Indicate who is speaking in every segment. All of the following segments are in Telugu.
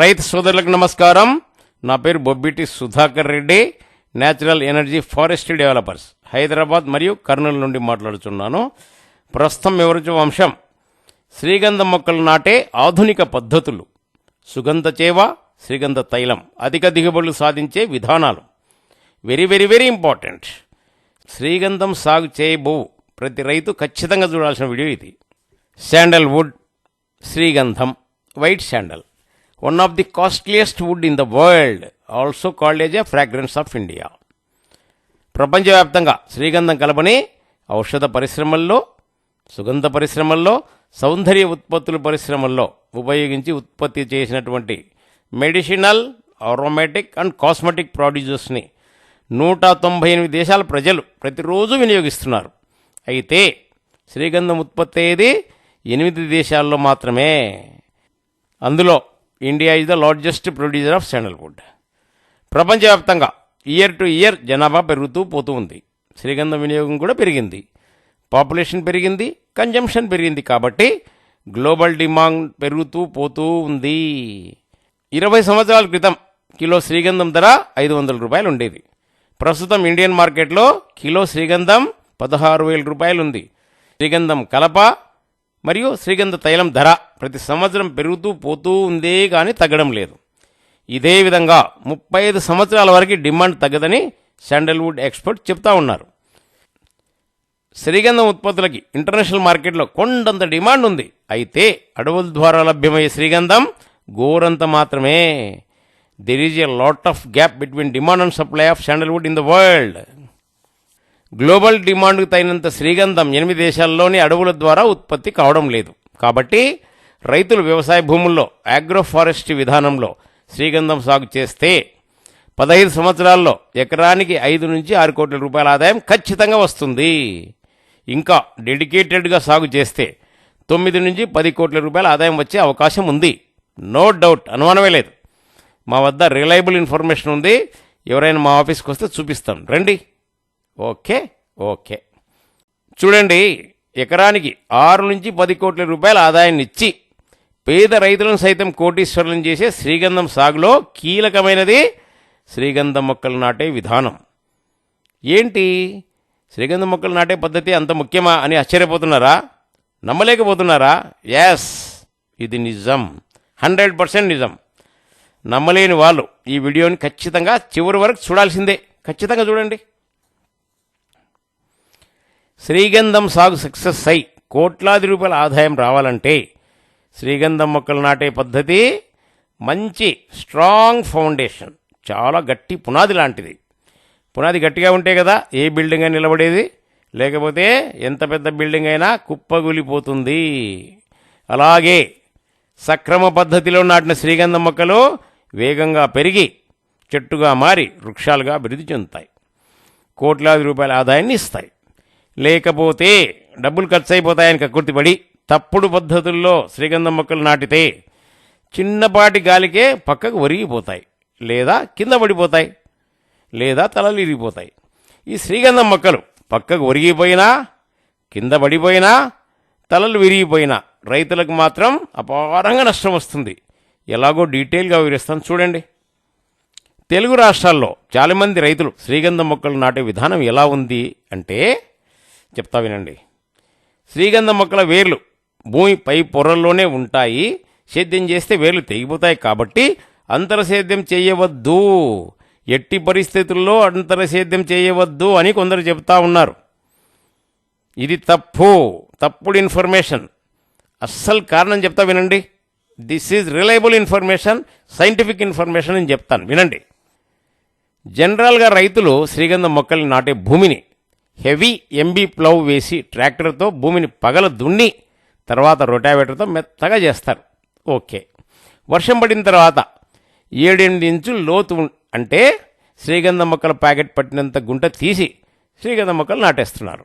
Speaker 1: రైతు సోదరులకు నమస్కారం. నా పేరు Bobbiti Sudhakar Reddy natural energy forest developers Hyderabad మరియు కర్నూలు నుండి మాట్లాడుతున్నాను ప్రస్తుతం వివరించే అంశం శ్రీగంధ మొక్కలు నాటే ఆధునిక పద్ధతులు సుగంధ చేవ శ్రీగంధ తైలం అధిక దిగుబడులు సాధించే విధానాలు. Very very very important. శ్రీగంధం సాగు చేయబో ప్రతి రైతు ఖచ్చితంగా చూడాల్సిన వీడియో ఇది. శాండల్వుడ్ శ్రీగంధం white sandal. One of the costliest wood in the world also called as a fragrance of India ప్రపంచవ్యాప్తంగా శ్రీగంధం కలపని ఔషధ పరిశ్రమల్లో సుగంధ పరిశ్రమల్లో సౌందర్య ఉత్పత్తుల పరిశ్రమల్లో ఉపయోగించి ఉత్పత్తి చేసినటువంటి మెడిసినల్ అరోమాటిక్ అండ్ కాస్మెటిక్ ప్రొడ్యూసర్స్ని నూట తొంభై ఎనిమిది దేశాల ప్రజలు ప్రతిరోజు వినియోగిస్తున్నారు. అయితే శ్రీగంధం ఉత్పత్తి అయ్యేది ఎనిమిది దేశాల్లో మాత్రమే. అందులో India is the largest producer of sandalwood ప్రపంచవ్యాప్తంగా ఇయర్ టు ఇయర్ జనాభా పెరుగుతూ పోతూ ఉంది. శ్రీగంధం వినియోగం కూడా పెరిగింది. పాపులేషన్ పెరిగింది కన్జంప్షన్ పెరిగింది కాబట్టి గ్లోబల్ డిమాండ్ పెరుగుతూ పోతూ ఉంది. ఇరవై సంవత్సరాల క్రితం కిలో శ్రీగంధం ధర ఐదు వందల రూపాయలు ఉండేది. ప్రస్తుతం ఇండియన్ మార్కెట్లో కిలో శ్రీగంధం పదహారు వేల రూపాయలు ఉంది. శ్రీగంధం కలప మరియు శ్రీగంధ తైలం ధర ప్రతి సంవత్సరం పెరుగుతూ పోతూ ఉందే కానీ తగ్గడం లేదు. ఇదే విధంగా ముప్పై ఐదు సంవత్సరాల వరకు డిమాండ్ తగ్గదని శాండల్వుడ్ ఎక్స్పర్ట్ చెప్తా ఉన్నారు. శ్రీగంధం ఉత్పత్తులకి ఇంటర్నేషనల్ మార్కెట్లో కొండంత డిమాండ్ ఉంది. అయితే అడవుల ద్వారా లభ్యమయ్యే శ్రీగంధం గోరంత మాత్రమే. There is a lot of gap between demand and supply of sandalwood in the world global డిమాండ్కు తగినంత శ్రీగంధం ఎనిమిది దేశాల్లోని అడవుల ద్వారా ఉత్పత్తి కావడం లేదు. కాబట్టి రైతులు వ్యవసాయ భూముల్లో ఆగ్రోఫారెస్ట్ విధానంలో శ్రీగంధం సాగు చేస్తే పదహైదు సంవత్సరాల్లో ఎకరానికి ఐదు నుంచి ఆరు కోట్ల రూపాయల ఆదాయం ఖచ్చితంగా వస్తుంది. ఇంకా డెడికేటెడ్గా సాగు చేస్తే తొమ్మిది నుంచి పది కోట్ల రూపాయల ఆదాయం వచ్చే అవకాశం ఉంది. నో డౌట్ అనుమానమే లేదు. మా వద్ద రిలయబుల్ ఇన్ఫర్మేషన్ ఉంది. ఎవరైనా మా ఆఫీస్కి వస్తే చూపిస్తాం. రండి. Okay okay. చూడండి ఎకరానికి ఆరు నుంచి పది కోట్ల రూపాయల ఆదాయాన్ని ఇచ్చి పేద రైతులను సైతం కోటీశ్వరులను చేసే శ్రీగంధం సాగులో కీలకమైనది శ్రీగంధం మొక్కలు నాటే విధానం. ఏంటి? శ్రీగంధం మొక్కలు నాటే పద్ధతి అంత ముఖ్యమా అని ఆశ్చర్యపోతున్నారా? నమ్మలేకపోతున్నారా? ఎస్ ఇది నిజం. హండ్రెడ్ పర్సెంట్ నిజం. నమ్మలేని వాళ్ళు ఈ వీడియోని ఖచ్చితంగా చివరి వరకు చూడాల్సిందే. ఖచ్చితంగా చూడండి. శ్రీగంధం సాగు సక్సెస్ అయి కోట్లాది రూపాయల ఆదాయం రావాలంటే శ్రీగంధం మొక్కలు నాటే పద్ధతి మంచి స్ట్రాంగ్ ఫౌండేషన్. చాలా గట్టి పునాది లాంటిది. పునాది గట్టిగా ఉంటే కదా ఏ బిల్డింగ్ అయినా నిలబడేది. లేకపోతే ఎంత పెద్ద బిల్డింగ్ అయినా కుప్పగూలిపోతుంది. అలాగే సక్రమ పద్ధతిలో నాటిన శ్రీగంధం మొక్కలు వేగంగా పెరిగి చెట్టుగా మారి వృక్షాలుగా అభివృద్ధి చెందుతాయి. కోట్లాది రూపాయల ఆదాయాన్ని ఇస్తాయి. లేకపోతే డబ్బులు ఖర్చు అయిపోతాయని కక్కుర్తిపడి తప్పుడు పద్ధతుల్లో శ్రీగంధం మొక్కలు నాటితే చిన్నపాటి గాలికే పక్కకు ఒరిగిపోతాయి లేదా కింద పడిపోతాయి లేదా తలలు ఇరిగిపోతాయి ఈ శ్రీగంధం మొక్కలు పక్కకు ఒరిగిపోయినా కింద పడిపోయినా తలలు విరిగిపోయినా రైతులకు మాత్రం అపారంగా నష్టం వస్తుంది. ఎలాగో డీటెయిల్గా వివరిస్తాను చూడండి. తెలుగు రాష్ట్రాల్లో చాలామంది రైతులు శ్రీగంధం మొక్కలు నాటే విధానం ఎలా ఉంది అంటే చెప్తా వినండి. శ్రీగంధ మొక్కల వేర్లు భూమి పై పొరల్లోనే ఉంటాయి. సేద్యం చేస్తే వేర్లు తెగిపోతాయి కాబట్టి అంతర సేద్యం చేయవద్దు. ఎట్టి పరిస్థితుల్లో అంతర సేద్యం చేయవద్దు అని కొందరు చెప్తా ఉన్నారు. ఇది తప్పు. తప్పుడు ఇన్ఫర్మేషన్. అస్సలు కారణం చెప్తా వినండి. This is reliable information scientific information అని చెప్తాను. వినండి. జనరల్గా రైతులు శ్రీగంధ మొక్కల్ని నాటే భూమిని హెవీ ఎంబీ ప్లవ్ వేసి ట్రాక్టర్తో భూమిని పగల దున్ని తర్వాత రొటావేటర్తో మెత్తగా చేస్తారు. ఓకే. వర్షం పడిన తర్వాత ఏడెనిమిది ఇంచులు లోతు అంటే శ్రీగంధ మొక్కల ప్యాకెట్ పట్టినంత గుంట తీసి శ్రీగంధ మొక్కలు నాటేస్తున్నారు.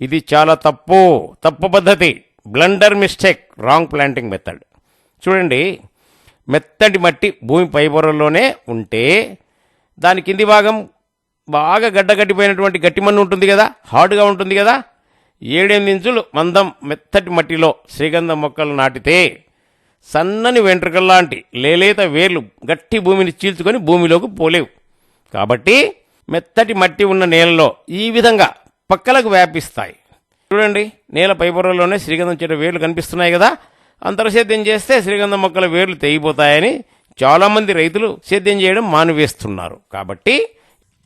Speaker 1: ఇది చాలా తప్పు తప్పు పద్ధతి. Blunder mistake wrong planting method. చూడండి మెత్తటి మట్టి భూమి పైపొరల్లోనే ఉంటే దాని కింది భాగం బాగా గడ్డగట్టిపోయినటువంటి గట్టి మన్ను ఉంటుంది కదా? హార్డ్గా ఉంటుంది కదా? ఏడెనిమిది ఇంచులు మందం మెత్తటి మట్టిలో శ్రీగంధం మొక్కలు నాటితే సన్నని వెంట్రుకల్లాంటి లేలేత వేర్లు గట్టి భూమిని చీల్చుకొని భూమిలోకి పోలేవు. కాబట్టి మెత్తటి మట్టి ఉన్న నేలలో ఈ విధంగా పక్కలకు వ్యాపిస్తాయి. చూడండి నేల పైపొరలోనే శ్రీగంధం చెట్టు వేర్లు కనిపిస్తున్నాయి కదా? అంతర్సేద్యం చేస్తే శ్రీగంధం మొక్కల వేర్లు తెగిపోతాయని చాలామంది రైతులు సేద్యం చేయడం మానివేస్తున్నారు. కాబట్టి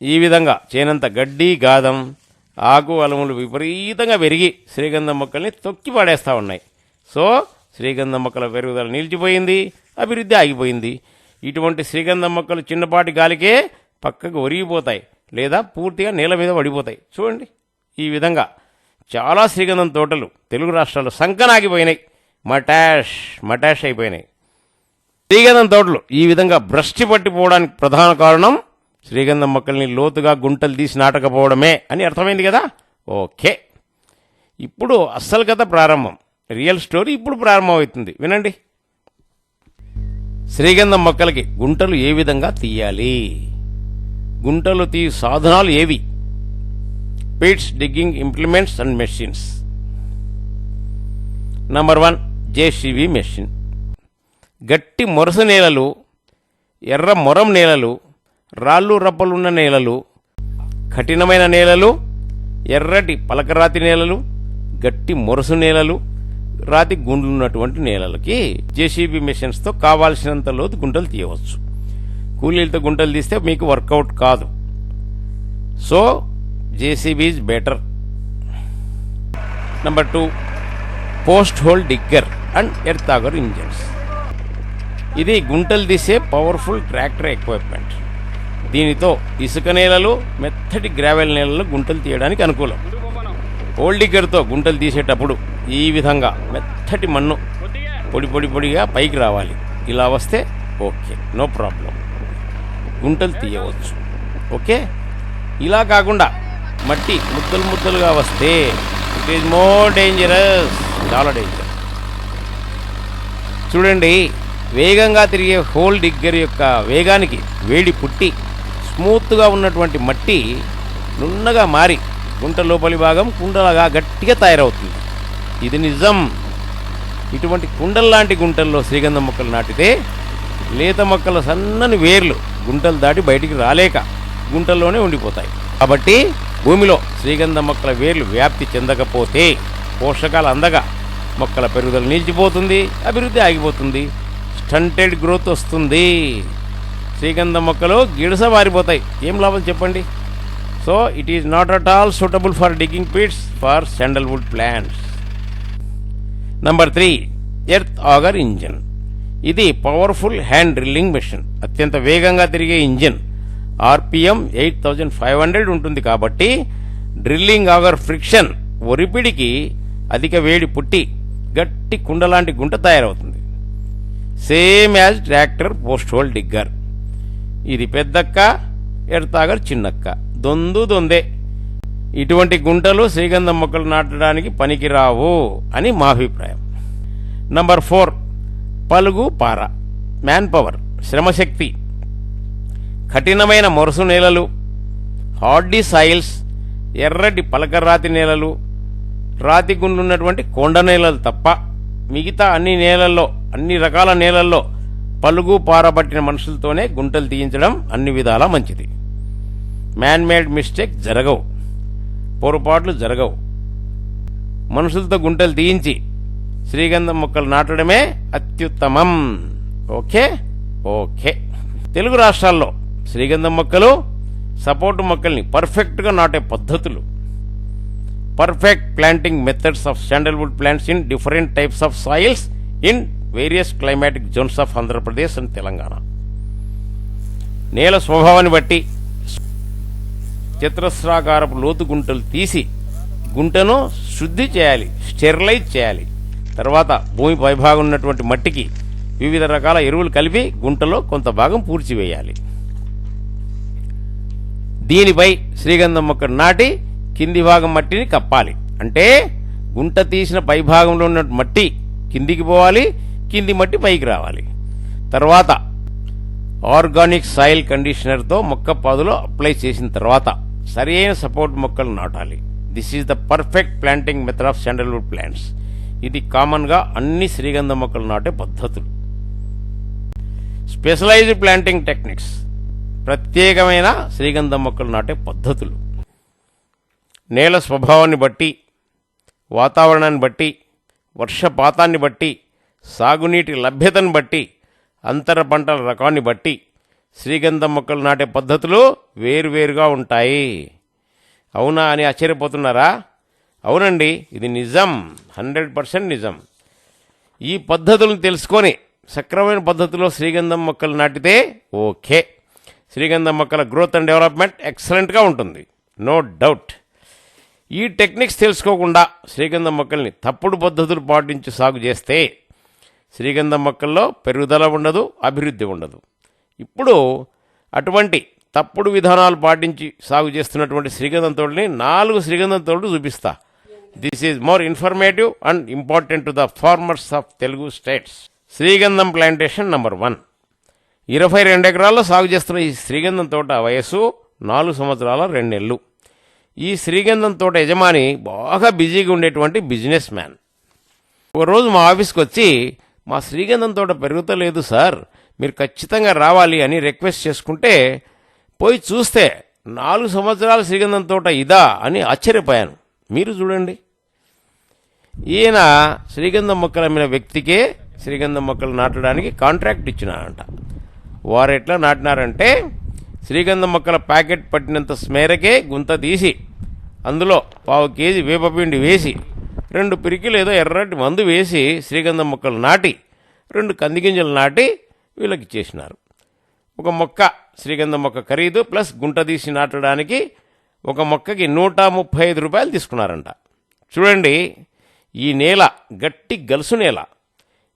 Speaker 1: ఈ విధంగా చేనంత గడ్డి గాదం ఆకు అలములు విపరీతంగా పెరిగి శ్రీగంధం మొక్కల్ని తొక్కి పడేస్తూ ఉన్నాయి. సో శ్రీగంధం మొక్కల పెరుగుదల నిలిచిపోయింది అభివృద్ధి ఆగిపోయింది. ఇటువంటి శ్రీగంధం మొక్కలు చిన్నపాటి గాలికే పక్కకు ఒరిగిపోతాయి లేదా పూర్తిగా నేల మీద పడిపోతాయి. చూడండి ఈ విధంగా చాలా శ్రీగంధం తోటలు తెలుగు రాష్ట్రాల్లో సంకనాగిపోయినాయి. మటాష్ మటాష్ అయిపోయినాయి. శ్రీగంధం తోటలు ఈ విధంగా భ్రష్టి పట్టిపోవడానికి ప్రధాన కారణం శ్రీగంధం మొక్కల్ని లోతుగా గుంటలు తీసి నాటకపోవడమే అని అర్థమైంది కదా? ఓకే. ఇప్పుడు అస్సలు కథ ప్రారంభం. రియల్ స్టోరీ ఇప్పుడు ప్రారంభమవుతుంది. వినండి. శ్రీగంధం మొక్కలకి గుంటలు ఏ విధంగా తీయాలి? గుంటలు తీ సాధనాలు ఏవి? Pits digging implements and machines. Number one JCB machine. గట్టి మొరస నేలలు ఎర్ర మొరం నేలలు రాళ్ళు రప్పలున్న నేలలు కఠినమైన నేలలు ఎర్రటి పలకరాతి నేలలు గట్టి మొరసు నేలలు రాతి గుండ్లున్నటువంటి నేలలకి జేసీబీ మిషన్స్తో కావాల్సినంత లోతు గుంటలు తీయవచ్చు. కూలీలతో గుంటలు తీస్తే మీకు వర్కౌట్ కాదు. So JCB is better. Number two post hole digger and earth auger engines. ఇది గుంటలు తీసే పవర్ఫుల్ ట్రాక్టర్ ఎక్విప్మెంట్. దీనితో ఇసుక నేలలు మెత్తటి గ్రావెల్ నేలలు గుంటలు తీయడానికి అనుకూలం. ఓల్డిగర్తో గుంటలు తీసేటప్పుడు ఈ విధంగా మెత్తటి మన్ను పొడి పొడి పొడిగా పైకి రావాలి. ఇలా వస్తే ఓకే నో ప్రాబ్లం. గుంటలు తీయవచ్చు. ఓకే? ఇలా కాకుండా మట్టి ముద్దలు ముద్దలుగా వస్తే ఇట్ ఈజ్ మోర్ డేంజరస్ చాలా డేంజర్. చూడండి వేగంగా తిరిగే హోల్ డిగ్గర్ యొక్క వేగానికి వేడి పుట్టి స్మూత్గా ఉన్నటువంటి మట్టి నున్నగా మారి గుంట లోపలి భాగం కుండలాగా గట్టిగా తయారవుతుంది. ఇది నిజం. ఇటువంటి కుండల్లాంటి గుంటల్లో శ్రీగంధ మొక్కలు నాటితే లేత మొక్కల సన్నని వేర్లు గుంటలు దాటి బయటికి రాలేక గుంటల్లోనే ఉండిపోతాయి. కాబట్టి భూమిలో శ్రీగంధం మొక్కల వేర్లు వ్యాప్తి చెందకపోతే పోషకాలు అందగా మొక్కల పెరుగుదల నిలిచిపోతుంది అభివృద్ధి ఆగిపోతుంది. స్టంటెడ్ గ్రోత్ వస్తుంది. శ్రీగంధం మొక్కలు గిడస మారిపోతాయి ఏం లాభం చెప్పండి? So it is not at all suitable for digging pits for sandalwood plants number three earth auger engine ఇది పవర్ఫుల్ హ్యాండ్ డ్రిల్లింగ్ మెషిన్ అత్యంత వేగంగా తిరిగే engine. RPM eight thousand five hundred ఉంటుంది కాబట్టి డ్రిల్లింగ్ ఆగర్ ఫ్రిక్షన్ ఒరిపిడికి అధిక వేడి పుట్టి గట్టి కుండలాంటి గుంట తయారవుతుంది. Same as tractor post hole digger ఇది పెద్దక్క ఎడతాగర్ చిన్నక్క. దొందు దొందే. ఇటువంటి గుంటలు శ్రీగంధం మొక్కలు నాటడానికి పనికిరావు అని మా అభిప్రాయం. నంబర్ ఫోర్ పలుగు పార మ్యాన్ పవర్ శ్రమశక్తి. కఠినమైన మొరసు నేలలు హార్డీ సాయిల్స్ ఎర్రటి పలకరాతి నేలలు రాతి గుండున్నటువంటి కొండ నేలలు తప్ప మిగతా అన్ని నేలల్లో అన్ని రకాల నేలల్లో పలుగు పారబట్టిన మనుషులతోనే గుంటలు తీయించడం అన్ని విధాలా మంచిది. మ్యాన్ మేడ్ మిస్టేక్ జరగవు. పొరపాట్లు జరగవు. మనుషులతో గుంటలు తీయించి శ్రీగంధం మొక్కలు నాటడమే అత్యుత్తమం. ఓకే? ఓకే. తెలుగు రాష్ట్రాల్లో శ్రీగంధం మొక్కలు సపోర్టు మొక్కల్ని పర్ఫెక్ట్గా నాటే పద్ధతులు. Perfect planting methods of sandalwood plants in different types of soils in various climatic zones of Andhra Pradesh and Telangana. నేల స్వభావాన్ని బట్టి చిత్రస్రాకారపు లోతు గుంటలు తీసి గుంటను శుద్ధి చేయాలి స్టెరిలైజ్ చేయాలి. తర్వాత భూమి పైభాగం ఉన్నటువంటి మట్టికి వివిధ రకాల ఎరువులు కలిపి గుంటలో కొంత భాగం పూడ్చివేయాలి. దీనిపై శ్రీగంధం మొక్క నాటి కింది భాగం మట్టిని కప్పాలి. అంటే గుంట తీసిన పై భాగంలో ఉన్న మట్టి కిందికి పోవాలి కింది మట్టి పైకి రావాలి. తర్వాత ఆర్గానిక్ సాయిల్ కండిషనర్తో మొక్క పాదులో అప్లై చేసిన తర్వాత సరైన సపోర్ట్ మొక్కలు నాటాలి. This is the perfect planting method of sandalwood plants ఇది కామన్గా అన్ని శ్రీగంధ మొక్కలు నాటే పద్ధతులు. స్పెషలైజ్డ్ ప్లాంటింగ్ టెక్నిక్స్ ప్రత్యేకమైన శ్రీగంధ మొక్కలు నాటే పద్ధతులు. నేల స్వభావాన్ని బట్టి వాతావరణాన్ని బట్టి వర్షపాతాన్ని బట్టి సాగునీటి లభ్యతను బట్టి అంతర పంటల రకాన్ని బట్టి శ్రీగంధం మొక్కలు నాటే పద్ధతులు వేరువేరుగా ఉంటాయి. అవునా అని ఆశ్చర్యపోతున్నారా? అవునండి ఇది నిజం. హండ్రెడ్ పర్సెంట్ నిజం. ఈ పద్ధతులను తెలుసుకొని సక్రమైన పద్ధతిలో శ్రీగంధం మొక్కలు నాటితే ఓకే. శ్రీగంధం మొక్కల గ్రోత్ అండ్ డెవలప్మెంట్ ఎక్సలెంట్గా ఉంటుంది. No doubt. ఈ టెక్నిక్స్ తెలుసుకోకుండా శ్రీగంధం మొక్కల్ని తప్పుడు పద్ధతులు పాటించి సాగు చేస్తే శ్రీగంధం మొక్కల్లో పెరుగుదల ఉండదు అభివృద్ధి ఉండదు. ఇప్పుడు అటువంటి తప్పుడు విధానాలు పాటించి సాగు చేస్తున్నటువంటి శ్రీగంధం తోటని నాలుగు శ్రీగంధం తోడు చూపిస్తా. This is more informative and important to the farmers of Telugu states శ్రీగంధం ప్లాంటేషన్ నంబర్ వన్ ఇరవై రెండు ఎకరాల్లో సాగు చేస్తున్న ఈ శ్రీగంధం తోట వయస్సు నాలుగు సంవత్సరాల రెండు నెలలు ఈ శ్రీగంధం తోట యజమాని బాగా బిజీగా ఉండేటువంటి బిజినెస్ మ్యాన్ ఒక రోజు మా ఆఫీస్కి వచ్చి మా శ్రీగంధం తోట పెరుగుతలేదు సార్. మీరు ఖచ్చితంగా రావాలి అని రిక్వెస్ట్ చేసుకుంటే పోయి చూస్తే నాలుగు సంవత్సరాల శ్రీగంధం తోట ఇదా అని ఆశ్చర్యపోయాను. మీరు చూడండి. ఈయన శ్రీగంధం మొక్కలు అమ్మిన వ్యక్తికే శ్రీగంధం మొక్కలు నాటడానికి కాంట్రాక్ట్ ఇచ్చినారంట. వారు ఎట్లా నాటినారంటే శ్రీగంధం మొక్కల ప్యాకెట్ పట్టినంత స్మేరకే గుంత తీసి అందులో పావు కేజీ వేపపిండి వేసి రెండు పిరికిలు ఏదో ఎర్రటి మందు వేసి శ్రీగంధం మొక్కలు నాటి రెండు కందిగింజలు నాటి వీళ్ళకి ఇచ్చేసినారు ఒక మొక్క శ్రీగంధం మొక్క ఖరీదు ప్లస్ గుంట తీసి నాటడానికి ఒక మొక్కకి నూట ముప్పై ఐదు రూపాయలు తీసుకున్నారంట. చూడండి ఈ నేల గట్టి గలుసు నేల.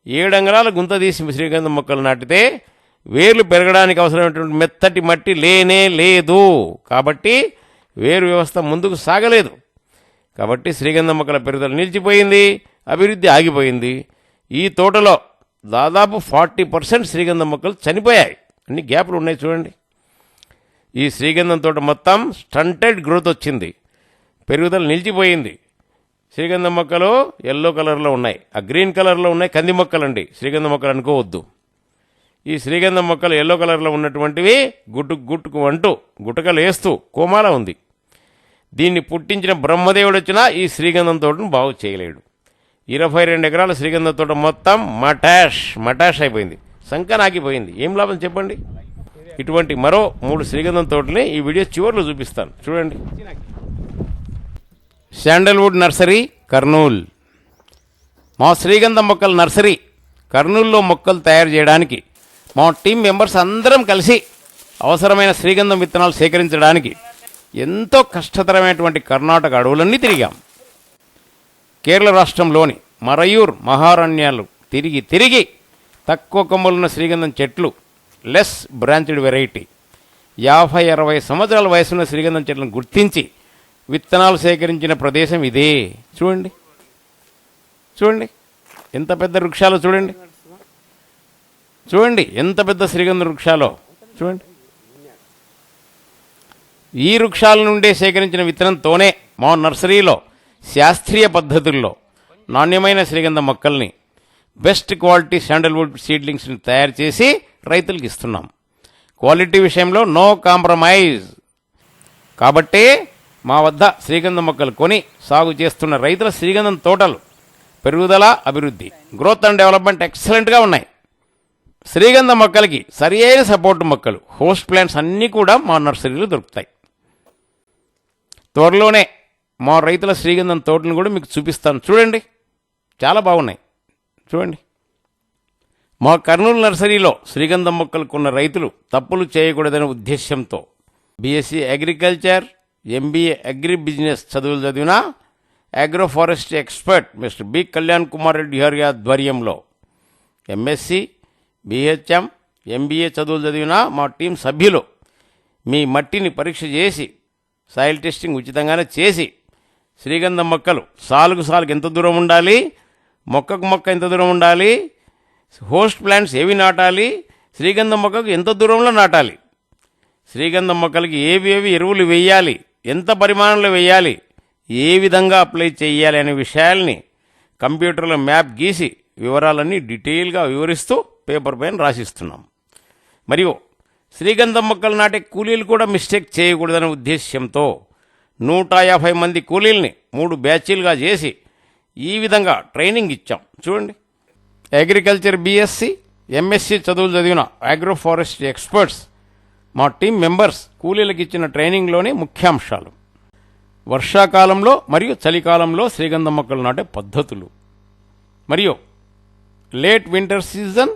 Speaker 1: ఏడంగళాల గుంత తీసి శ్రీగంధం మొక్కలు నాటితే వేర్లు పెరగడానికి అవసరమైనటువంటి మెత్తటి మట్టి లేనే లేదు. కాబట్టి వేరు వ్యవస్థ ముందుకు సాగలేదు. కాబట్టి శ్రీగంధం మొక్కల పెరుగుదల నిలిచిపోయింది అభివృద్ధి ఆగిపోయింది. ఈ తోటలో దాదాపు ఫార్టీ పర్సెంట్ శ్రీగంధం మొక్కలు చనిపోయాయి. అన్ని గ్యాప్లు ఉన్నాయి చూడండి. ఈ శ్రీగంధం తోట మొత్తం స్టంటెడ్ గ్రోత్ వచ్చింది. పెరుగుదల నిలిచిపోయింది. శ్రీగంధం మొక్కలు ఎల్లో కలర్లో ఉన్నాయి. ఆ గ్రీన్ కలర్లో ఉన్నాయి కంది మొక్కలండి. శ్రీగంధం మొక్కలు అనుకోవద్దు. ఈ శ్రీగంధం మొక్కలు ఎల్లో కలర్లో ఉన్నటువంటివి గుట్టు గుట్టుకు అంటూ గుటకలు వేస్తూ కోమాల ఉంది. దీన్ని పుట్టించిన బ్రహ్మదేవుడు వచ్చినా ఈ శ్రీగంధం తోటను బాగు చేయలేడు. ఇరవై రెండు ఎకరాల శ్రీగంధం తోట మొత్తం మటాష్ మటాష్ అయిపోయింది. సంకనాగిపోయింది ఏం లాభం చెప్పండి? ఇటువంటి మరో మూడు శ్రీగంధం తోటని ఈ వీడియో చివరిలో చూపిస్తాను. చూడండి. Sandalwood nursery Kurnool. మా శ్రీగంధం మొక్కల నర్సరీ కర్నూల్లో మొక్కలు తయారు చేయడానికి మా టీం మెంబర్స్ అందరం కలిసి అవసరమైన శ్రీగంధం విత్తనాలు సేకరించడానికి ఎంతో కష్టతరమైనటువంటి కర్ణాటక అడవులన్నీ తిరిగాం. కేరళ రాష్ట్రంలోని మరయూర్ మహారణ్యాలు తిరిగి తిరిగి తక్కువ కొమ్మలున్న శ్రీగంధం చెట్లు లెస్ బ్రాంచ్డ్ వెరైటీ యాభై అరవై సంవత్సరాల వయసున్న శ్రీగంధం చెట్లను గుర్తించి విత్తనాలు సేకరించిన ప్రదేశం ఇదే. చూడండి. చూడండి. ఎంత పెద్ద వృక్షాలు చూడండి. చూడండి ఎంత పెద్ద శ్రీగంధ వృక్షాలో. చూడండి. ఈ వృక్షాల నుండే సేకరించిన విత్తనంతోనే మా నర్సరీలో శాస్త్రీయ పద్ధతుల్లో నాణ్యమైన శ్రీగంధ మొక్కల్ని బెస్ట్ క్వాలిటీ శాండల్వుడ్ సీడ్లింగ్స్ని తయారు చేసి రైతులకు ఇస్తున్నాం. క్వాలిటీ విషయంలో నో కాంప్రమైజ్. కాబట్టి మా వద్ద శ్రీగంధ మొక్కలు కొని సాగు చేస్తున్న రైతుల శ్రీగంధం తోటలు పెరుగుదల అభివృద్ధి గ్రోత్ అండ్ డెవలప్మెంట్ ఎక్సలెంట్గా ఉన్నాయి. శ్రీగంధ మొక్కలకి సరి అయిన సపోర్ట్ మొక్కలు హోస్ట్ ప్లాంట్స్ అన్నీ కూడా మా నర్సరీలో దొరుకుతాయి. త్వరలోనే మా రైతుల శ్రీగంధం తోటను కూడా మీకు చూపిస్తాను. చూడండి. చాలా బాగున్నాయి. చూడండి. మా కర్నూలు నర్సరీలో శ్రీగంధం మొక్కలు కొన్న రైతులు తప్పులు చేయకూడదనే ఉద్దేశ్యంతో BSc agriculture MBA agri business చదువులు చదివిన agroforestry expert mister B Kalyan Kumar Reddy గారి ఆధ్వర్యంలో ఎంఎస్సి బిహెచ్ఎం ఎంబీఏ చదువులు చదివిన మా టీం సభ్యులు మీ మట్టిని పరీక్ష చేసి సాయిల్ టెస్టింగ్ ఉచితంగానే చేసి శ్రీగంధం మొక్కలు సాలుకు సాలుకు ఎంత దూరం ఉండాలి మొక్కకు మొక్క ఎంత దూరం ఉండాలి హోస్ట్ ప్లాంట్స్ ఏవి నాటాలి శ్రీగంధం మొక్కకు ఎంత దూరంలో నాటాలి శ్రీగంధం మొక్కలకి ఏవి ఏవి ఎరువులు వేయాలి ఎంత పరిమాణంలో వేయాలి ఏ విధంగా అప్లై చేయాలి అనే విషయాల్ని కంప్యూటర్లో మ్యాప్ గీసి వివరాలన్నీ డీటెయిల్గా వివరిస్తూ పేపర్ పైన రాసిస్తున్నాం. మరియు శ్రీగంధం మొక్కలు నాటే కూలీలు కూడా మిస్టేక్ చేయకూడదనే ఉద్దేశ్యంతో నూట యాభై మంది కూలీల్ని మూడు బ్యాచీలుగా చేసి ఈ విధంగా ట్రైనింగ్ ఇచ్చాం. చూడండి. అగ్రికల్చర్ బీఎస్సీ ఎంఎస్సి చదువులు చదివిన అగ్రో ఫారెస్ట్ ఎక్స్పర్ట్స్ మా టీం మెంబర్స్ కూలీలకు ఇచ్చిన ట్రైనింగ్లోని ముఖ్యాంశాలు. వర్షాకాలంలో మరియు చలికాలంలో శ్రీగంధం మొక్కలు నాటే పద్ధతులు. మరియు late winter season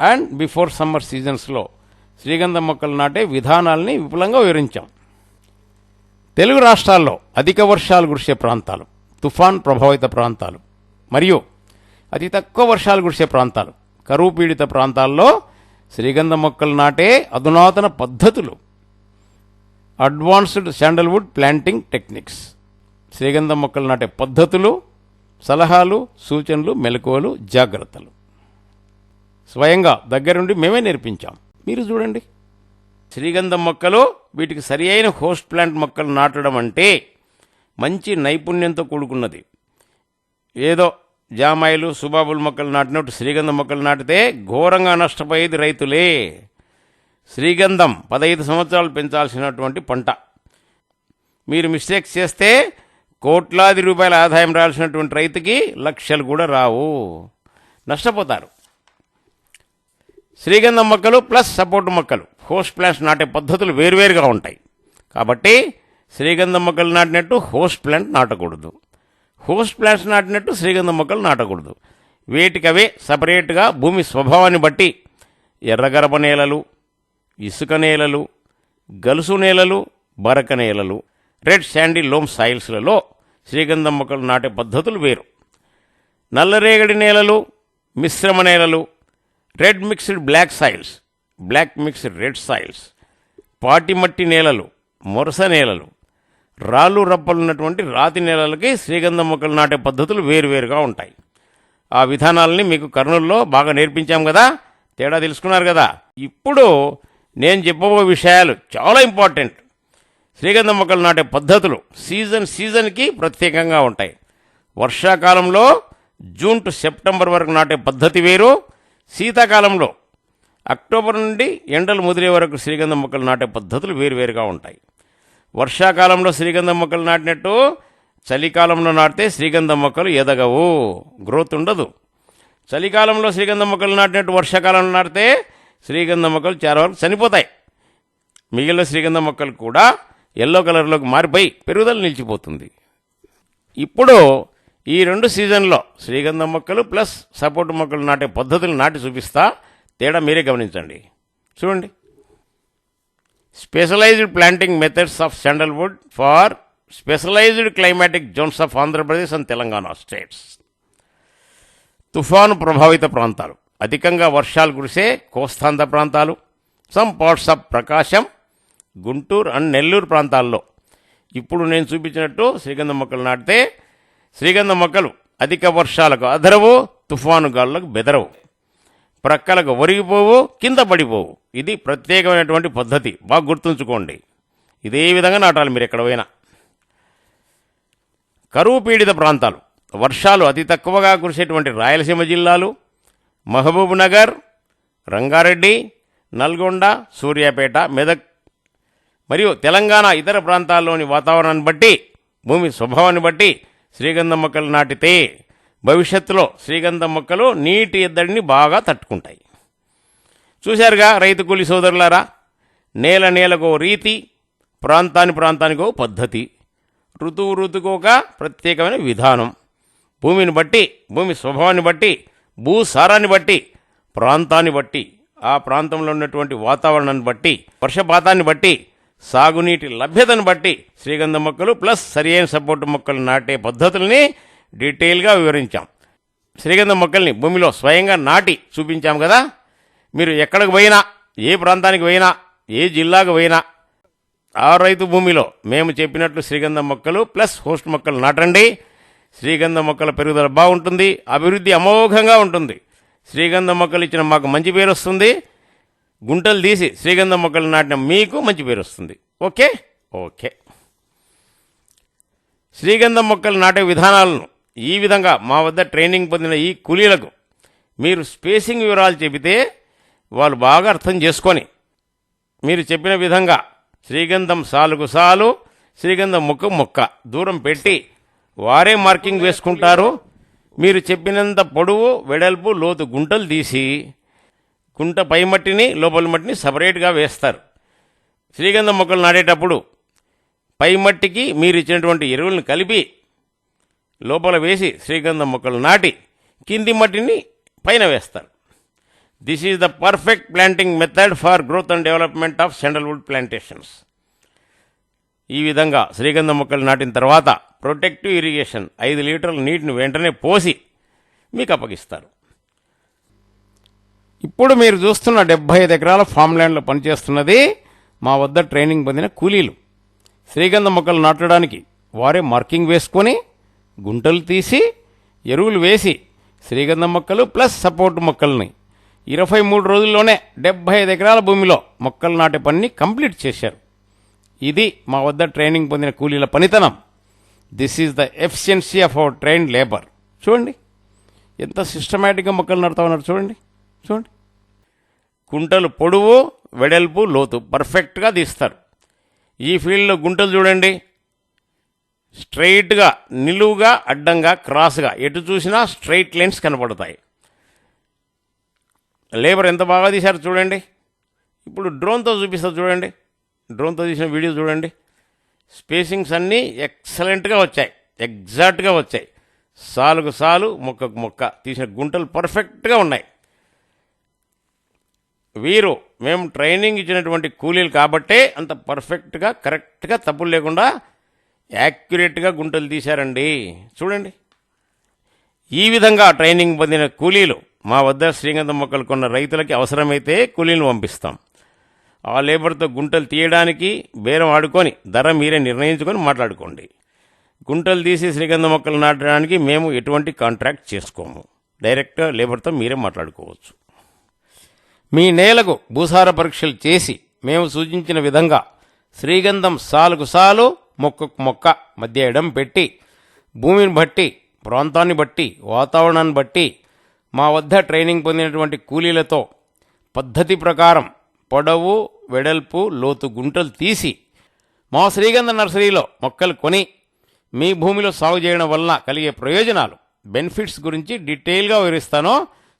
Speaker 1: and before summer సీజన్స్లో శ్రీగంధం మొక్కలు నాటే విధానాల్ని విపులంగా వివరించాం. తెలుగు రాష్ట్రాల్లో అధిక వర్షాలు కురిసే ప్రాంతాలు తుఫాన్ ప్రభావిత ప్రాంతాలు మరియు అతి తక్కువ వర్షాలు కురిసే ప్రాంతాలు కరువు పీడిత ప్రాంతాల్లో శ్రీగంధ మొక్కలు నాటే అధునాతన పద్ధతులు. Advanced sandalwood planting techniques. శ్రీగంధం మొక్కలు నాటే పద్ధతులు సలహాలు సూచనలు మెలకువలు జాగ్రత్తలు. స్వయంగా దగ్గరుండి మేమే నేర్పించాం. మీరు చూడండి. శ్రీగంధం మొక్కలు వీటికి సరి అయిన హోస్ట్ ప్లాంట్ మొక్కలు నాటడం అంటే మంచి నైపుణ్యంతో కూడుకున్నది. ఏదో జామాయిలు సుబాబుల్ మొక్కలు నాటినట్టు శ్రీగంధం మొక్కలు నాటితే ఘోరంగా నష్టపోయేది రైతులే. శ్రీగంధం పదహైదు సంవత్సరాలు పెంచాల్సినటువంటి పంట. మీరు మిస్టేక్స్ చేస్తే కోట్లాది రూపాయల ఆదాయం రావాల్సినటువంటి రైతుకి లక్షలు కూడా రావు. నష్టపోతారు. శ్రీగంధం మొక్కలు ప్లస్ సపోర్ట్ మొక్కలు. హోస్ట్ ప్లాంట్స్ నాటే పద్ధతులు వేరువేరుగా ఉంటాయి. కాబట్టి శ్రీగంధం మొక్కలు నాటినట్టు హోస్ట్ ప్లాంట్ నాటకూడదు. హోస్ట్ ప్లాంట్స్ నాటినట్టు శ్రీగంధం మొక్కలు నాటకూడదు. వీటికవే సపరేట్గా భూమి స్వభావాన్ని బట్టి ఎర్రగరప నేలలు ఇసుక నేలలు గలుసు నేలలు బరక నేలలు రెడ్ శాండీ లోమ్ సాయిల్స్లలో శ్రీగంధం మొక్కలు నాటే పద్ధతులు వేరు. నల్లరేగడి నేలలు మిశ్రమ నేలలు red mixed black soils black mixed red soils పాటిమట్టి నేలలు మొరస నేలలు. రాళ్ళు రప్పలు ఉన్నటువంటి రాతి నేలలకి శ్రీగంధం మొక్కలు నాటే పద్ధతులు వేరువేరుగా ఉంటాయి. ఆ విధానాలని మీకు కర్నూలులో బాగా నేర్పించాం కదా? తేడా తెలుసుకున్నారు కదా? ఇప్పుడు నేను చెప్పబో విషయాలు చాలా ఇంపార్టెంట్. శ్రీగంధం మొక్కలు నాటే పద్ధతులు సీజన్ సీజన్కి ప్రత్యేకంగా ఉంటాయి. వర్షాకాలంలో జూన్ టు సెప్టెంబర్ వరకు నాటే పద్ధతి వేరు శీతాకాలంలో అక్టోబర్ నుండి ఎండలు ముదిరే వరకు శ్రీగంధం మొక్కలు నాటే పద్ధతులు వేరువేరుగా ఉంటాయి. వర్షాకాలంలో శ్రీగంధం మొక్కలు నాటినట్టు చలికాలంలో నాటితే శ్రీగంధం మొక్కలు ఎదగవు. గ్రోత్ ఉండదు. చలికాలంలో శ్రీగంధం మొక్కలు నాటినట్టు వర్షాకాలంలో నాటితే శ్రీగంధం మొక్కలు చాలా వరకు చనిపోతాయి. మిగిలిన శ్రీగంధం మొక్కలు కూడా ఎల్లో కలర్లోకి మారిపోయి పెరుగుదల నిలిచిపోతుంది. ఇప్పుడు ఈ రెండు సీజన్లో శ్రీగంధం మొక్కలు ప్లస్ సపోర్ట్ మొక్కలు నాటే పద్ధతులు నాటి చూపిస్తా. తేడా మీరే గమనించండి. చూడండి. Specialised planting methods of sandalwood for specialised climatic zones of Andhra Pradesh and Telangana states. తుఫాను ప్రభావిత ప్రాంతాలు. అధికంగా వర్షాలు కురిసే కోస్తాంధ ప్రాంతాలు. Some parts of Prakasam Guntur and Nellore ప్రాంతాల్లో. ఇప్పుడు నేను చూపించినట్టు శ్రీగంధం మొక్కలు నాటితే శ్రీగంధ మొక్కలు అధిక వర్షాలకు అదరవు తుఫాను గాలులకు బెదరవు. ప్రక్కలకు ఒరిగిపోవు కింద పడిపోవు. ఇది ప్రత్యేకమైనటువంటి పద్ధతి. బాగా గుర్తుంచుకోండి. ఇదే విధంగా నాటాలి మీరు ఎక్కడ పోయినా. కరువు పీడిత ప్రాంతాలు. వర్షాలు అతి తక్కువగా కురిసేటువంటి రాయలసీమ జిల్లాలు మహబూబ్ నగర్ రంగారెడ్డి నల్గొండ సూర్యాపేట మెదక్ మరియు తెలంగాణ ఇతర ప్రాంతాల్లోని వాతావరణాన్ని బట్టి భూమి స్వభావాన్ని బట్టి శ్రీగంధం మొక్కలు నాటితే భవిష్యత్తులో శ్రీగంధం మొక్కలు నీటి ఎద్దడిని బాగా తట్టుకుంటాయి. చూశారుగా రైతు కూలి సోదరులారా? నేల నేలకు రీతి ప్రాంతాని ప్రాంతానికి పద్ధతి. ఋతువు ఋతుకు ఒక ప్రత్యేకమైన విధానం. భూమిని బట్టి భూమి స్వభావాన్ని బట్టి భూసారాన్ని బట్టి ప్రాంతాన్ని బట్టి ఆ ప్రాంతంలో ఉన్నటువంటి వాతావరణాన్ని బట్టి వర్షపాతాన్ని బట్టి సాగునీటి లభ్యతను బట్టి శ్రీగంధ మొక్కలు ప్లస్ సరియైన సపోర్టు మొక్కలు నాటే పద్ధతుల్ని డీటెయిల్గా వివరించాం. శ్రీగంధ మొక్కల్ని భూమిలో స్వయంగా నాటి చూపించాం కదా. మీరు ఎక్కడికి పోయినా ఏ ప్రాంతానికి పోయినా ఏ జిల్లాకు పోయినా ఆ రైతు భూమిలో మేము చెప్పినట్లు శ్రీగంధం మొక్కలు ప్లస్ హోస్ట్ మొక్కలు నాటండి. శ్రీగంధ మొక్కల పెరుగుదల బాగుంటుంది అభివృద్ధి అమోఘంగా ఉంటుంది. శ్రీగంధం మొక్కలు ఇచ్చిన మాకు మంచి పేరు వస్తుంది. గుంటలు తీసి శ్రీగంధం మొక్కలు నాటిన మీకు మంచి పేరు వస్తుంది. ఓకే? ఓకే. శ్రీగంధం మొక్కలు నాటే విధానాలను ఈ విధంగా మా వద్ద ట్రైనింగ్ పొందిన ఈ కూలీలకు మీరు స్పేసింగ్ వివరాలు చెబితే వాళ్ళు బాగా అర్థం చేసుకొని మీరు చెప్పిన విధంగా శ్రీగంధం సాలుకు సాలు శ్రీగంధం మొక్క మొక్క దూరం పెట్టి వారే మార్కింగ్ వేసుకుంటారు. మీరు చెప్పినంత పొడవు వెడల్పు లోతు గుంటలు తీసి కుంట పై మట్టిని లోపల మట్టిని సపరేట్గా వేస్తారు. శ్రీగంధ మొక్కలు నాటేటప్పుడు పై మట్టికి మీరు ఇచ్చినటువంటి ఎరువులను కలిపి లోపల వేసి శ్రీగంధం మొక్కలు నాటి కింది మట్టిని పైన వేస్తారు. This is the perfect planting method for growth and development of sandalwood plantations ఈ విధంగా శ్రీగంధం మొక్కలు నాటిన తర్వాత ప్రొటెక్టివ్ ఇరిగేషన్ ఐదు లీటర్ల నీటిని వెంటనే పోసి మీకు అప్పగిస్తారు. ఇప్పుడు మీరు చూస్తున్న డెబ్బై ఐదు ఎకరాల ఫామ్ ల్యాండ్లో పనిచేస్తున్నది మా వద్ద ట్రైనింగ్ పొందిన కూలీలు. శ్రీగంధ మొక్కలు నాటడానికి వారే మార్కింగ్ వేసుకొని గుంటలు తీసి ఎరువులు వేసి శ్రీగంధం మొక్కలు ప్లస్ సపోర్ట్ మొక్కల్ని ఇరవై మూడు రోజుల్లోనే డెబ్బై ఐదు ఎకరాల భూమిలో మొక్కలు నాటే పనిని కంప్లీట్ చేశారు. ఇది మా వద్ద ట్రైనింగ్ పొందిన కూలీల పనితనం. This is the efficiency of our train labour చూడండి. ఎంత సిస్టమేటిక్గా మొక్కలు నడతా ఉన్నారు చూడండి. చూడండి. కుంటలు పొడవు వెడల్పు లోతు. పర్ఫెక్ట్గా తీస్తారు. ఈ ఫీల్డ్లో గుంటలు చూడండి. స్ట్రైట్గా నిలువుగా అడ్డంగా క్రాస్గా. ఎటు చూసినా స్ట్రైట్ లైన్స్ కనపడతాయి. లేబర్ ఎంత బాగా తీశారు చూడండి. ఇప్పుడు డ్రోన్తో చూపిస్తారు చూడండి. డ్రోన్తో తీసిన వీడియో చూడండి. స్పేసింగ్స్ అన్నీ ఎక్సలెంట్గా వచ్చాయి. ఎగ్జాక్ట్గా వచ్చాయి. సాలుకు సాలు మొక్కకు మొక్క. తీసిన గుంటలు పర్ఫెక్ట్గా ఉన్నాయి. వీరు మేము ట్రైనింగ్ ఇచ్చినటువంటి కూలీలు కాబట్టే అంత పర్ఫెక్ట్గా కరెక్ట్గా తప్పులు లేకుండా యాక్యురేట్గా గుంటలు తీశారండి. చూడండి. ఈ విధంగా ట్రైనింగ్ పొందిన కూలీలు మా వద్ద శ్రీగంధం మొక్కలు కొన్న రైతులకి అవసరమైతే కూలీలను పంపిస్తాం. ఆ లేబర్తో గుంటలు తీయడానికి బేరం ఆడుకొని ధర మీరే నిర్ణయించుకొని మాట్లాడుకోండి. గుంటలు తీసి శ్రీగంధం మొక్కలు నాటడానికి మేము ఎటువంటి కాంట్రాక్ట్ చేసుకోము. డైరెక్ట్గా లేబర్తో మీరే మాట్లాడుకోవచ్చు. మీ నేలకు భూసార పరీక్షలు చేసి మేము సూచించిన విధంగా శ్రీగంధం సాలుకు సాలు మొక్కకు మొక్క మధ్య ఎడం పెట్టి భూమిని బట్టి ప్రాంతాన్ని బట్టి వాతావరణాన్ని బట్టి మా వద్ద ట్రైనింగ్ పొందినటువంటి కూలీలతో పద్ధతి ప్రకారం పొడవు వెడల్పు లోతు గుంటలు తీసి మా శ్రీగంధ నర్సరీలో మొక్కలు కొని మీ భూమిలో సాగు చేయడం వలన కలిగే ప్రయోజనాలు బెనిఫిట్స్ గురించి డీటెయిల్గా వివరిస్తాను.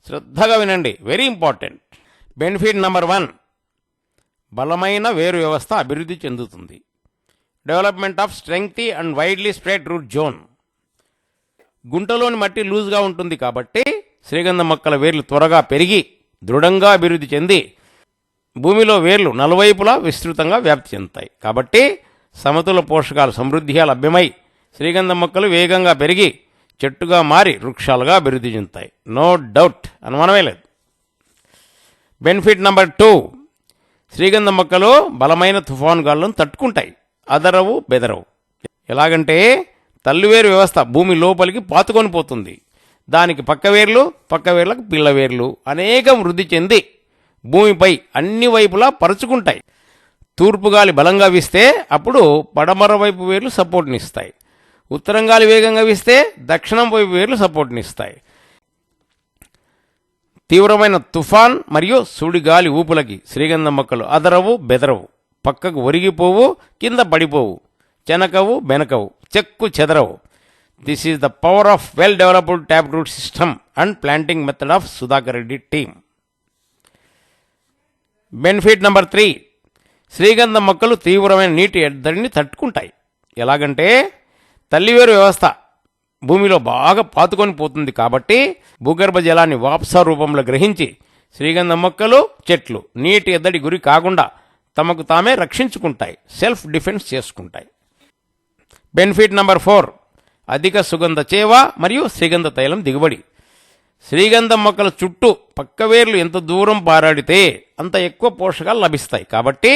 Speaker 1: శ్రద్ధగా వినండి. Very important. Benefit number one. బలమైన వేరు వ్యవస్థ అభివృద్ధి చెందుతుంది. Development of strengthy and widely spread root zone. గుంటలోని మట్టి లూజ్గా ఉంటుంది కాబట్టి శ్రీగంధ మొక్కల వేర్లు త్వరగా పెరిగి దృఢంగా అభివృద్ధి చెంది భూమిలో వేర్లు నలువైపులా విస్తృతంగా వ్యాప్తి చెందుతాయి. కాబట్టి సమతుల పోషకాలు సమృద్ధిగా లభ్యమై శ్రీగంధ మొక్కలు వేగంగా పెరిగి చెట్టుగా మారి వృక్షాలుగా అభివృద్ధి చెందుతాయి. No doubt. అనుమానమే లేదు. Benefit number two. శ్రీగంధ మొక్కలు బలమైన తుఫాను గాలను తట్టుకుంటాయి. అదరవు బెదరవు. ఎలాగంటే తల్లివేరు వ్యవస్థ భూమి లోపలికి పాతుకొని పోతుంది. దానికి పక్క వేర్లు పక్క వేర్లకు పిల్లవేర్లు అనేకం వృద్ధి చెంది భూమిపై అన్ని వైపులా పరుచుకుంటాయి. తూర్పు గాలి బలంగా వీస్తే అప్పుడు పడమర వైపు వేర్లు సపోర్ట్నిస్తాయి ఉత్తరం గాలి వేగంగా వీస్తే దక్షిణం వైపు వేర్లు సపోర్ట్నిస్తాయి తీవ్రమైన తుఫాన్ మరియు సుడిగాలి ఊపులకి శ్రీగంధం మొక్కలు అదరవు బెదరవు. పక్కకు ఒరిగిపోవు కింద పడిపోవు. చెనకవు బెనకవు. చెక్కు చెదరవు. This is the power of well developed tap root system and planting method of Sudhakar Reddy team benefit number three శ్రీగంధం మొక్కలు తీవ్రమైన నీటి ఎద్దడిని తట్టుకుంటాయి. ఎలాగంటే తల్లివేరు వ్యవస్థ భూమిలో బాగా పాతుకొని పోతుంది కాబట్టి భూగర్భ జలాన్ని వాప్సా రూపంలో గ్రహించి శ్రీగంధం మొక్కలు చెట్లు నీటి ఎద్దడి గురి కాకుండా తమకు తామే రక్షించుకుంటాయి సెల్ఫ్ డిఫెన్స్ చేసుకుంటాయి. బెనిఫిట్ నంబర్ ఫోర్ అధిక సుగంధ చేవ మరియు శ్రీగంధ తైలం దిగుబడి. శ్రీగంధం మొక్కల చుట్టూ పక్క వేర్లు ఎంత దూరం పారాడితే అంత ఎక్కువ పోషకాలు లభిస్తాయి. కాబట్టి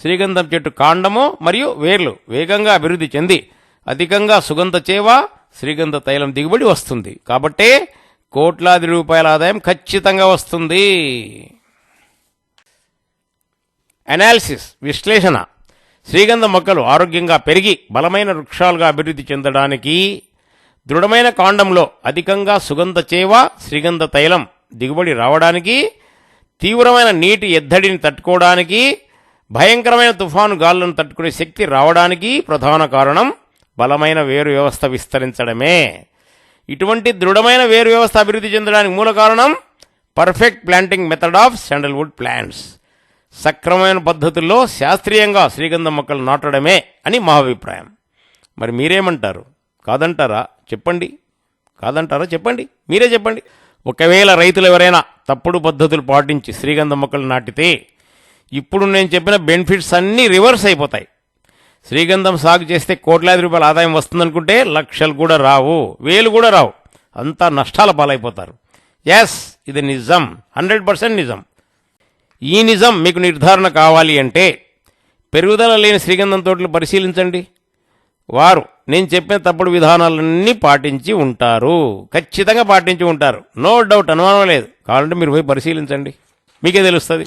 Speaker 1: శ్రీగంధం చెట్టు కాండము మరియు వేర్లు వేగంగా అభివృద్ధి చెంది అధికంగా సుగంధ చేవ శ్రీగంధ తైలం దిగుబడి వస్తుంది. కాబట్టే కోట్లాది రూపాయల ఆదాయం ఖచ్చితంగా వస్తుంది. అనాలిసిస్ విశ్లేషణ. శ్రీగంధ మొక్కలు ఆరోగ్యంగా పెరిగి బలమైన వృక్షాలుగా అభివృద్ధి చెందడానికి దృఢమైన కాండంలో అధికంగా సుగంధ చేవ శ్రీగంధ తైలం దిగుబడి రావడానికి తీవ్రమైన నీటి ఎద్దడిని తట్టుకోవడానికి భయంకరమైన తుఫాను గాలులను తట్టుకునే శక్తి రావడానికి ప్రధాన కారణం బలమైన వేరు వ్యవస్థ విస్తరించడమే. ఇటువంటి దృఢమైన వేరు వ్యవస్థ అభివృద్ధి చెందడానికి మూల కారణం perfect planting method of sandalwood plants. సక్రమమైన పద్ధతుల్లో శాస్త్రీయంగా శ్రీగంధం మొక్కలు నాటడమే అని మా అభిప్రాయం. మరి మీరేమంటారు? కాదంటారా? చెప్పండి. కాదంటారా? చెప్పండి. మీరే చెప్పండి. ఒకవేళ రైతులు ఎవరైనా తప్పుడు పద్ధతులు పాటించి శ్రీగంధం మొక్కలు నాటితే ఇప్పుడు నేను చెప్పిన బెనిఫిట్స్ అన్నీ రివర్స్ అయిపోతాయి. శ్రీగంధం సాగు చేస్తే కోట్లాది రూపాయల ఆదాయం వస్తుందనుకుంటే లక్షలు కూడా రావు వేలు కూడా రావు. అంతా నష్టాల పాలైపోతారు. ఎస్ ఇది నిజం. హండ్రెడ్ పర్సెంట్ నిజం. ఈ నిజం మీకు నిర్ధారణ కావాలి అంటే పెరుగుదల లేని శ్రీగంధం తోటలు పరిశీలించండి. వారు నేను చెప్పిన తప్పుడు విధానాలన్నీ పాటించి ఉంటారు. ఖచ్చితంగా పాటించి ఉంటారు. నో డౌట్ అనుమానం లేదు. కావాలంటే మీరు పోయి పరిశీలించండి. మీకే తెలుస్తుంది.